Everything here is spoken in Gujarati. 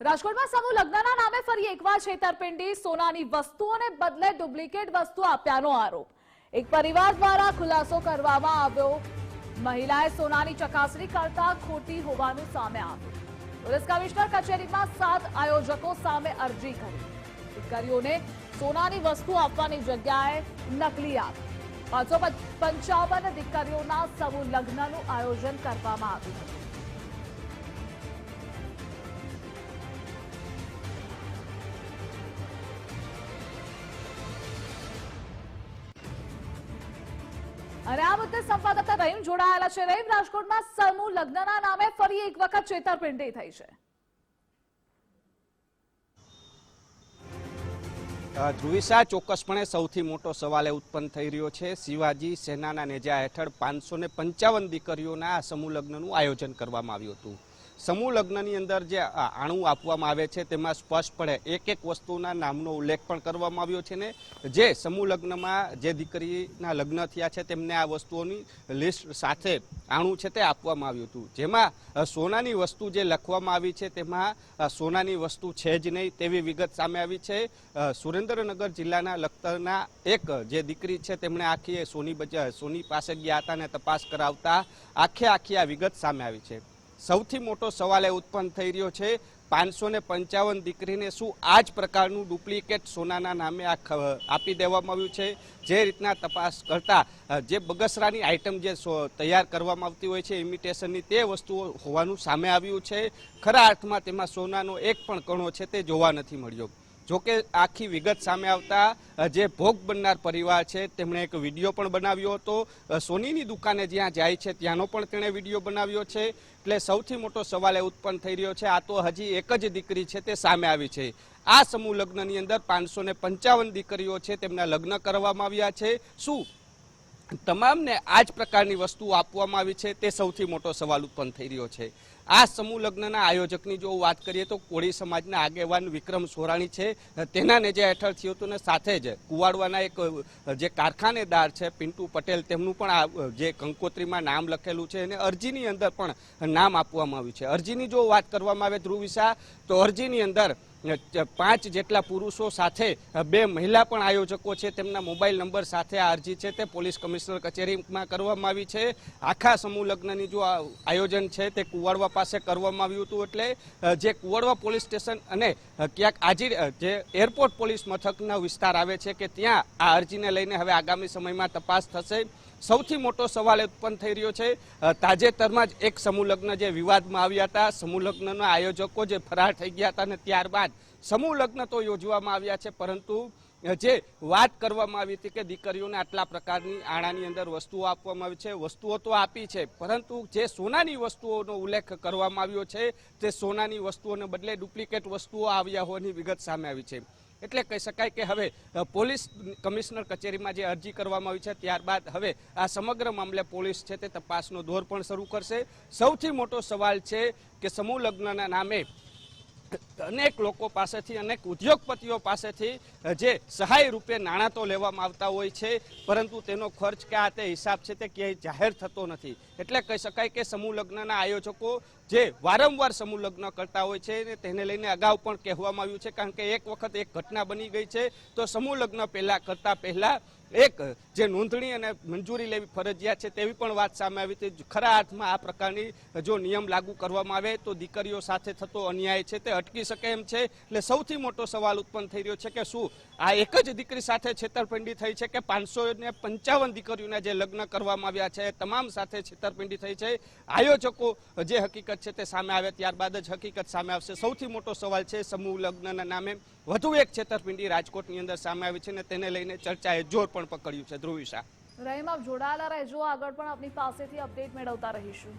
રાજકોટમાં સમૂહ લગ્નના નામે ફરી એકવાર છેતરપિંડી, સોનાની વસ્તુઓને બદલે ડુપ્લિકેટ વસ્તુ આપ્યાનો આરોપ. એક પરિવાર દ્વારા ખુલાસો કરવામાં આવ્યો. મહિલાએ સોનાની ચકાસણી કરતા ખોટી હોવાનું સામે આવ્યું. પોલીસ કમિશનર કચેરીમાં સાત આયોજકો સામે અરજી કરી. દીકરીઓને સોનાની વસ્તુ આપવાની જગ્યાએ નકલી આપી. પાંચસો પંચાવન દીકરીઓના સમૂહ લગ્નનું આયોજન કરવામાં આવ્યું હતું. અને આ મુદ્દે સંવાદદાતા રહીમ જોડાયેલા છે. રહીમ રાજકોટમાં સમૂહ લગ્નના નામે ફરી એક વખત છેતરપિંડી થઈ છે. અ, ધ્રુવિસા ચોક્કસપણે સૌથી મોટો સવાલ એ ઉત્પન્ન થઈ રહ્યો છે. શિવાજી સેનાના નેજા હેઠળ પાંચસો ને પંચાવન દીકરીઓના આ સમૂહ લગ્નનું આયોજન કરવામાં આવ્યું હતું. સમૂહ લગ્નની અંદર જે આણું આપવામાં આવે છે, તેમાં સ્પષ્ટપણે એક એક વસ્તુના નામનો ઉલ્લેખ પણ કરવામાં આવ્યો છે ને, જે સમૂહ લગ્નમાં જે દીકરીના લગ્ન થયા છે, તેમને આ વસ્તુઓની લિસ્ટ સાથે આણું છે તે આપવામાં આવ્યું હતું. જેમાં સોનાની વસ્તુ જે લખવામાં આવી છે, તેમાં સોનાની વસ્તુ છે જ નહીં તેવી વિગત સામે આવી છે. સુરેન્દ્રનગર જિલ્લાના લખતરના એક, જે દીકરી છે, તેમણે આખી સોની સોની પાસે ગયા હતા અને તપાસ કરાવતા આખે આખી આ વિગત સામે આવી છે. સૌથી મોટો સવાલ એ ઉત્પન્ન થઈ રહ્યો છે પાંચસો ને પંચાવન દીકરીને શું આ જ પ્રકારનું ડુપ્લિકેટ સોનાના નામે આ આપી દેવામાં આવ્યું છે? જે રીતના તપાસ કરતા જે બગસરાની આઇટમ જે તૈયાર કરવામાં આવતી હોય છે, ઇમિટેશનની તે વસ્તુઓ હોવાનું સામે આવ્યું છે. ખરા અર્થમાં તેમાં સોનાનો એક પણ કણો છે તે જોવા નથી મળ્યો. જોકે આખી વિગત સામે આવતા જે ભોગ બનનાર પરિવાર છે, તેમણે એક વીડિયો પણ બનાવ્યો હતો. સોનીની દુકાને જ્યાં જાય છે, ત્યાંનો પણ તેણે વીડિયો બનાવ્યો છે. એટલે સૌથી મોટો સવાલ એ ઉત્પન્ન થઈ રહ્યો છે, આ તો હજી એક જ દીકરી છે, તે સામે આવી છે. આ સમૂહ લગ્નની અંદર પાંચસો પંચાવન દીકરીઓ છે, તેમના લગ્ન કરવામાં આવ્યા છે. શું તમામને આ જ પ્રકારની વસ્તુઓ આપવામાં આવી છે તે સૌથી મોટો સવાલ ઉત્પન્ન થઈ રહ્યો છે. આ સમૂહ લગ્નના આયોજકની જો વાત કરીએ તો કોળી સમાજના આગેવાન વિક્રમ સોરાણી છે. તેના જે હેઠળ થયું હતું ને સાથે જ કુવાડવાના એક, જે કારખાનેદાર છે પિન્ટુ પટેલ, તેમનું પણ જે કંકોત્રીમાં નામ લખેલું છે અને અરજીની અંદર પણ નામ આપવામાં આવ્યું છે. અરજીની જો વાત કરવામાં આવે ધ્રુવિશા તો અરજીની અંદર પાંચ જેટલા પુરુષો સાથે બે મહિલા પણ આયોજકો છે, તેમના મોબાઈલ નંબર સાથે આ અરજી છે તે પોલીસ કમિશનર કચેરીમાં કરવામાં આવી છે. આખા સમૂહ લગ્નની જો આયોજન છે તે કુવાડવા પાસે કરવામાં આવ્યું હતું એટલે જે કુવાડવા પોલીસ સ્ટેશન અને ક્યાંક આજે જે એરપોર્ટ પોલીસ મથકનો વિસ્તાર આવે છે કે ત્યાં આ અરજીને લઈને હવે આગામી સમયમાં તપાસ થશે. સૌથી મોટો સવાલ ઉત્પન્ન થઈ રહ્યો છે તાજેતરમાં જ એક સમૂહ લગ્ન જે વિવાદમાં આવ્યા હતા, સમૂહ લગ્નના આયોજકો જે ફરાર થઈ ગયા હતા અને ત્યારબાદ સમૂહ લગ્ન તો યોજવામાં આવ્યા છે, પરંતુ જે વાત કરવામાં આવી હતી કે દીકરીઓને આટલા પ્રકારની આણાની અંદર વસ્તુઓ આપવામાં આવી છે, વસ્તુઓ તો આપી છે, પરંતુ જે સોનાની વસ્તુઓનો ઉલ્લેખ કરવામાં આવ્યો છે, તે સોનાની વસ્તુઓને બદલે ડુપ્લિકેટ વસ્તુઓ આવ્યા હોવાની વિગત સામે આવી છે. એટલે કહી શકાય કે હવે પોલીસ કમિશનર કચેરીમાં જે અરજી કરવામાં આવી છે, ત્યારબાદ હવે આ સમગ્ર મામલે પોલીસ છે તે તપાસનો દોર પણ શરૂ કરશે. સૌથી મોટો સવાલ છે કે સમૂહ લગ્નના નામે અનેક લોકો પાસેથી, અનેક ઉદ્યોગપતિઓ પાસેથી જે સહાય રૂપે નાણાં તો લેવામાં આવતા હોય છે, પરંતુ તેનો ખર્ચ કે આ તે હિસાબ છે તે ક્યાંય જાહેર થતો નથી. એટલે કહી શકાય કે સમૂહ લગ્નના આયોજકો જે વારંવાર સમૂહ લગ્ન કરતા હોય છે ને તેને લઈને અગાઉ પણ કહેવામાં આવ્યું છે, કારણ કે એક વખત એક ઘટના બની ગઈ છે, તો સમૂહ લગ્ન પહેલાં કરતા પહેલા એક, જે નોંધણી અને મંજૂરી લેવી ફરજિયાત છે તેવી પણ વાત સામે આવી હતી. ખરા અર્થમાં આ પ્રકારની જો નિયમ લાગુ કરવામાં આવે તો દીકરીઓ સાથે થતો અન્યાય છે તે અટકી શકે એમ છે. એટલે સૌથી મોટો સવાલ ઉત્પન્ન થઈ રહ્યો છે કે શું આ એક જ દીકરી સાથે છેતરપિંડી થઈ છે કે પાંચસો ને પંચાવન દીકરીઓના જે લગ્ન કરવામાં આવ્યા છે તમામ સાથે છેતરપિંડી થઈ છે? આયોજકો જે હકીકત છે તે સામે આવે ત્યારબાદ જ હકીકત સામે આવશે. સૌથી મોટો સવાલ છે સમૂહ લગ્નના નામે. વધુ એક છેતરપિંડી રાજકોટની અંદર સામે આવી છે અને તેને લઈને ચર્ચાએ જોર પણ પકડ્યું છે ધ્રુવિશા. રહીમ, આપ જોડાયેલા રહેજો. આગળ પણ આપની પાસેથી અપડેટ મેળવતા રહીશું.